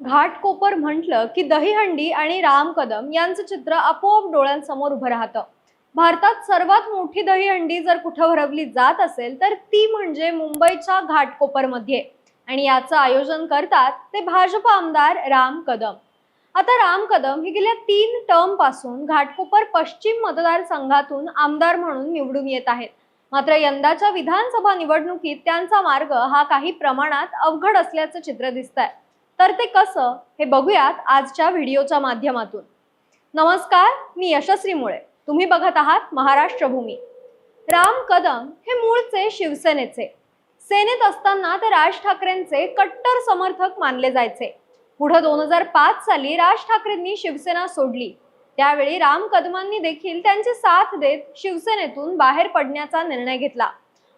घाटकोपर म्हटलं की दहीहंडी आणि राम कदम यांचं चित्र आपोआप डोळ्यांसमोर उभं राहतं. भारतात सर्वात मोठी दहीहंडी जर कुठं भरवली जात असेल तर ती म्हणजे मुंबईच्या घाटकोपरमध्ये आणि याचं आयोजन करतात ते भाजप आमदार राम कदम. आता राम कदम हे गेल्या तीन टर्मपासून घाटकोपर पश्चिम मतदारसंघातून आमदार म्हणून निवडून येत आहेत. मात्र यंदाच्या विधानसभा निवडणुकीत त्यांचा मार्ग हा काही प्रमाणात अवघड असल्याचं चित्र दिसत आहे तर ते कसं हे बघूयात आजच्या व्हिडिओच्या माध्यमातून. नमस्कार मी यशस्वी मुळे. तुम्ही बघत आहात महाराष्ट्र भूमी. राम कदम हे मूळचे शिवसेनेचे. सेनेत असताना ते राज ठाकरेंचे कट्टर समर्थक मानले जायचे. पुढं दोन हजार पाच साली राज ठाकरेंनी शिवसेना सोडली. त्यावेळी राम कदमांनी देखील त्यांची साथ देत शिवसेनेतून बाहेर पडण्याचा निर्णय घेतला.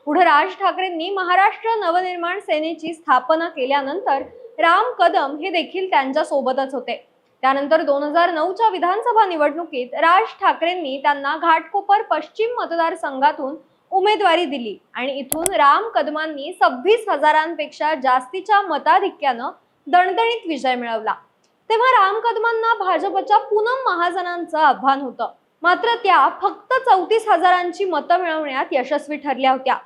पुढे राज ठाकरेंनी महाराष्ट्र नवनिर्माण सेनेची स्थापना केल्यानंतर राम कदम हे देखील त्यांच्या सोबतच होते. त्यानंतर दोन हजार नऊच्या विधानसभा निवडणुकीत राज ठाकरेंनी त्यांना घाटकोपर पश्चिम मतदारसंघातून उमेदवारी दिली आणि इथून राम कदमांनी सव्वीस हजारांपेक्षा जास्तीच्या मताधिक्यानं दणदणीत विजय मिळवला. तेव्हा राम कदमांना भाजपच्या पूनम महाजनांचं आव्हान होतं. मात्र त्या फक्त चौतीस हजारांची मतं मिळवण्यात यशस्वी ठरल्या होत्या.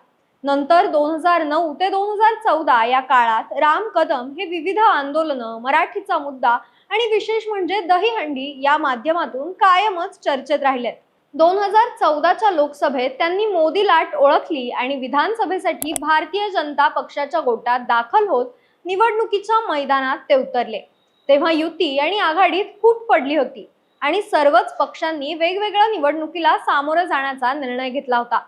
नंतर दोन हजार नऊ ते दोन हजार चौदा या काळात राम कदम हे विविध आंदोलनं मराठीचा मुद्दा आणि विशेष म्हणजे दहीहंडी या माध्यमातून कायमच चर्चेत राहिलेत. दोन हजार चौदाच्या लोकसभेत त्यांनी मोदी लाट ओळखली आणि विधानसभेसाठी भारतीय जनता पक्षाच्या गोटात दाखल होत निवडणुकीच्या मैदानात ते उतरले. तेव्हा युती आणि आघाडीत फूट पडली होती आणि सर्वच पक्षांनी वेगवेगळ्या निवडणुकीला सामोरं जाण्याचा निर्णय घेतला होता.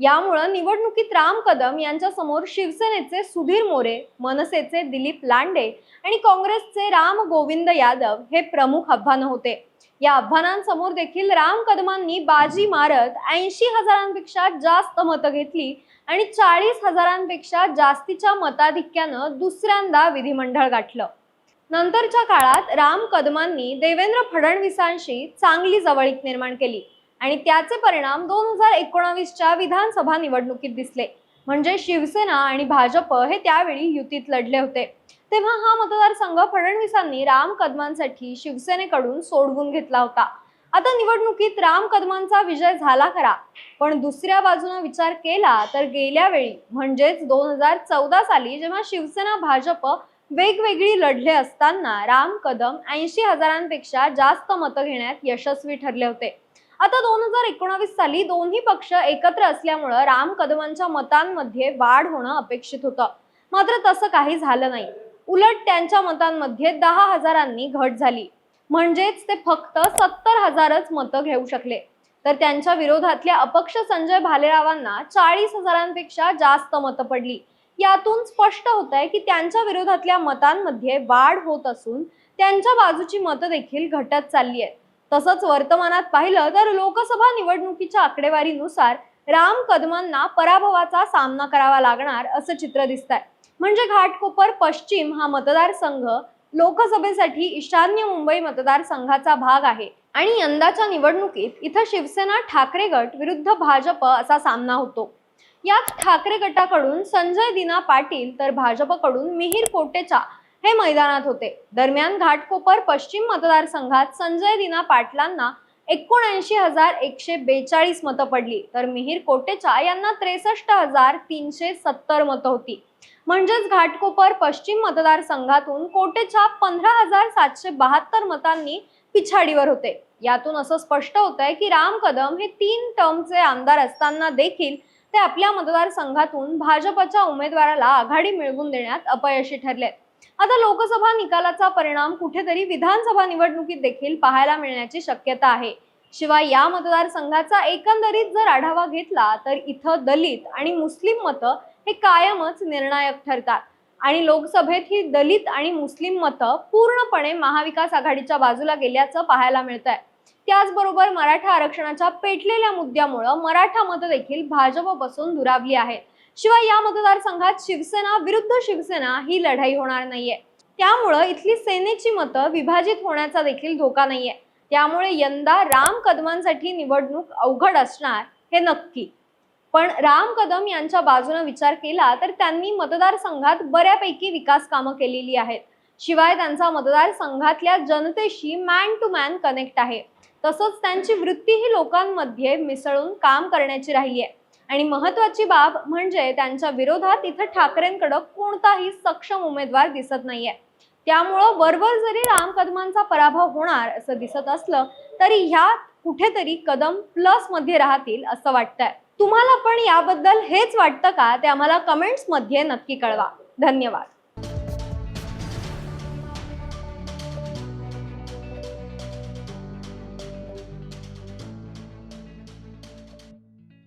यामुळं निवडणुकीत राम कदम यांच्या समोर शिवसेनेचे सुधीर मोरे मनसेचे दिलीप लांडे आणि काँग्रेसचे राम गोविंद यादव हे प्रमुख आव्हानं होते. या आव्हानांसमोर देखील राम कदमांनी बाजी मारत ऐंशी हजारांपेक्षा जास्त मतं घेतली आणि चाळीस हजारांपेक्षा जास्तीच्या मताधिक्यानं दुसऱ्यांदा विधिमंडळ गाठलं. नंतरच्या काळात राम कदमांनी देवेंद्र फडणवीसांशी चांगली जवळीक निर्माण केली. आणि त्याचे परिणाम दोन हजार एकोणावीसच्या विधानसभा निवडणुकीत दिसले. म्हणजे शिवसेना आणि भाजप हे त्यावेळी युतीत लढले होते. तेव्हा हा मतदारसंघ फडणवीसांनी राम कदमांसाठी शिवसेनेकडून सोडवून घेतला होता. आता निवडणुकीत राम कदमांचा विजय झाला खरा. पण दुसऱ्या बाजूने विचार केला तर गेल्या वेळी म्हणजेच दोन हजार चौदा साली जेव्हा शिवसेना भाजप वेगवेगळी लढले असताना राम कदम ऐंशी हजारांपेक्षा जास्त मतं घेण्यात यशस्वी ठरले होते. आता दोन हजार एकोणावीस साली दोन्ही पक्ष एकत्र असल्यामुळं राम कदमांच्या मतांमध्ये वाढ होणं अपेक्षित होतं. मात्र तसं काही झालं नाही. उलट त्यांच्या मतांमध्ये दहा हजारांनी घट झाली. म्हणजेच ते फक्त सत्तर हजारच मतं घेऊ शकले. तर त्यांच्या विरोधातल्या अपक्ष संजय भालेरावांना चाळीस हजारांपेक्षा जास्त मतं पडली. यातून स्पष्ट होत आहे की त्यांच्या विरोधातल्या मतांमध्ये वाढ होत असून त्यांच्या बाजूची मतं देखील घटत चालली आहेत. तसंच वर्तमानात पाहिलं तर लोकसभा निवडणुकीच्या आकडेवारीनुसार राम कदमांना पराभवाचा सामना करावा लागणार असं चित्र दिसत आहे म्हणजे घाटकोपर पश्चिम हा मतदारसंघ लोकसभेसाठी ईशान्य मुंबई मतदारसंघाचा भाग आहे आणि यंदाच्या निवडणुकीत इथं शिवसेना ठाकरे गट विरुद्ध भाजप असा सामना होतो. यात ठाकरे गटाकडून संजय दिना पाटील तर भाजपकडून मिहीर कोटेचा हे मैदानात होते. दरम्यान घाटकोपर पश्चिम मतदारसंघात संजय दिना पाटलांना एकोणऐंशी हजार एकशे बेचाळीस मतं पडली. तर मिहीर कोटेचा यांना त्रेसष्ट हजार तीनशे सत्तर मतं होती. म्हणजेच घाटकोपर पश्चिम मतदारसंघातून कोटेच्या पंधरा हजार सातशे बहात्तर मतांनी पिछाडीवर होते. यातून असं स्पष्ट होत आहे की राम कदम हे तीन टर्मचे आमदार असताना देखील ते आपल्या मतदारसंघातून भाजपच्या उमेदवाराला आघाडी मिळवून देण्यात अपयशी ठरले आता लोकसभा निकालाचा परिणाम कुठेतरी विधानसभा निवडणुकीत देखील पाहायला मिळण्याची शक्यता आहे. शिवाय या मतदारसंघाचा एकंदरीत जर आढावा घेतला तर इथं दलित आणि मुस्लिम मतं हे कायमच निर्णायक ठरतात. आणि लोकसभेत ही दलित आणि मुस्लिम मतं पूर्णपणे महाविकास आघाडीच्या बाजूला गेल्याचं पाहायला मिळत आहे त्याचबरोबर मराठा आरक्षणाच्या पेटलेल्या मुद्द्यामुळं मराठा मतं देखील भाजपपासून दुरावली आहेत. शिवाय या मतदारसंघात शिवसेना विरुद्ध शिवसेना ही लढाई होणार नाहीये. त्यामुळं इथली सेनेची मतं विभाजित होण्याचा देखील धोका नाहीये. त्यामुळे यंदा राम कदमांसाठी निवडणूक अवघड असणार हे नक्की. पण राम कदम यांच्या बाजूने विचार केला तर त्यांनी मतदारसंघात बऱ्यापैकी विकास कामं केलेली आहेत. शिवाय त्यांचा मतदारसंघातल्या जनतेशी मॅन टू मॅन कनेक्ट आहे. तसंच त्यांची वृत्तीही लोकांमध्ये मिसळून काम करण्याची राहिली आहे आणि महत्वाची बाब म्हणजे त्यांच्या विरोधात इथं ठाकरेंकडे कोणताही सक्षम उमेदवार दिसत नाहीये. त्यामुळं वरवर जरी राम कदमांचा पराभव होणार असं दिसत असलं तरी ह्या कुठेतरी कदम प्लसमध्ये राहतील असं वाटतंय. तुम्हाला पण याबद्दल हेच वाटतं का? ते आम्हाला कमेंट्समध्ये नक्की कळवा. धन्यवाद.